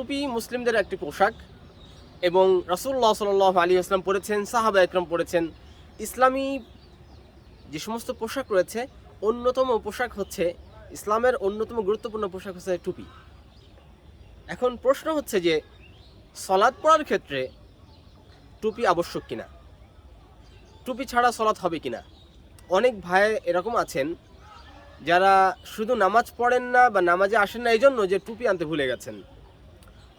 টুপি মুসলিমদের একটি পোশাক এবং রাসূলুল্লাহ সাল্লাহ আলী আসলাম পরেছেন, সাহাবা একরাম পরেছেন। ইসলামী যে সমস্ত পোশাক রয়েছে, অন্যতম পোশাক হচ্ছে, ইসলামের অন্যতম গুরুত্বপূর্ণ পোশাক হচ্ছে টুপি। এখন প্রশ্ন হচ্ছে যে সলাদ পড়ার ক্ষেত্রে টুপি আবশ্যক কিনা? টুপি ছাড়া সলাৎ হবে কিনা? অনেক ভাই এরকম আছেন, যারা শুধু নামাজ পড়েন না বা নামাজে আসেন না এই জন্য যে টুপি আনতে ভুলে গেছেন।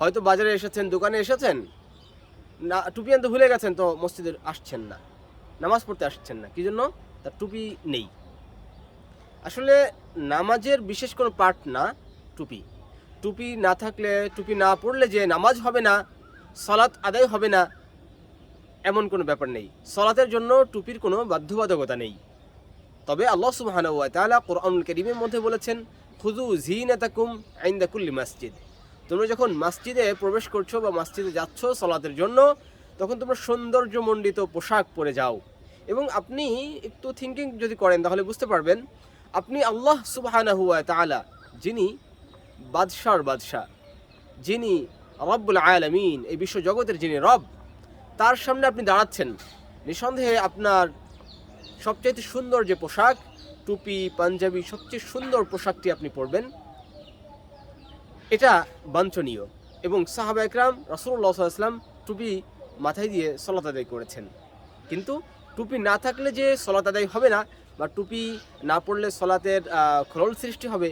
হয়তো বাজারে এসেছেন, দোকানে এসেছেন? না, টুপি আনতে ভুলে গেছেন তো মসজিদে আসছেন না। নামাজ পড়তে আসছেন না। কি জন্য? তার টুপি নেই। আসলে নামাজের বিশেষ কোনো পার্ট না টুপি। টুপি না থাকলে, টুপি না পড়লে যে নামাজ হবে না সলাৎ আদায় হবে না, এমন কোনো ব্যাপার নেই। সলাতের জন্য টুপির কোনো বাধ্যবাধকতা নেই। তবে আল্লাহ তাআলা কোরআনুল কারীমের মধ্যে বলেছেন, খুযু জিনাতাকুম ইনদা কুল্লি মসজিদ। তোমরা যখন মসজিদে প্রবেশ করছ বা মসজিদে যাচ্ছ সলাতের জন্য, তখন তোমরা সৌন্দর্যমণ্ডিত পোশাক পরে যাও। এবং আপনি একটু থিঙ্কিং যদি করেন, তাহলে বুঝতে পারবেন, আপনি আল্লাহ সুবহানাহু ওয়া তাআলা, যিনি বাদশার বাদশাহ, যিনি রব্বুল আলামিন, এই বিশ্ব জগতের যিনি রব, তার সামনে আপনি দাঁড়াচ্ছেন। নিঃসন্দেহে আপনার সবচাইতে সুন্দর যে পোশাক, টুপি, পাঞ্জাবি, সবচেয়ে সুন্দর পোশাকটি আপনি পরবেন। এটা বাঞ্ছনীয় এবং সাহাবা একরাম রসুল্লাহ সাল্লাম টুপি মাথায় দিয়ে সলাত আদায় করেছেন। কিন্তু টুপি না থাকলে যে সলাত আদায় হবে না বা টুপি না পড়লে সলাতের খরল সৃষ্টি হবে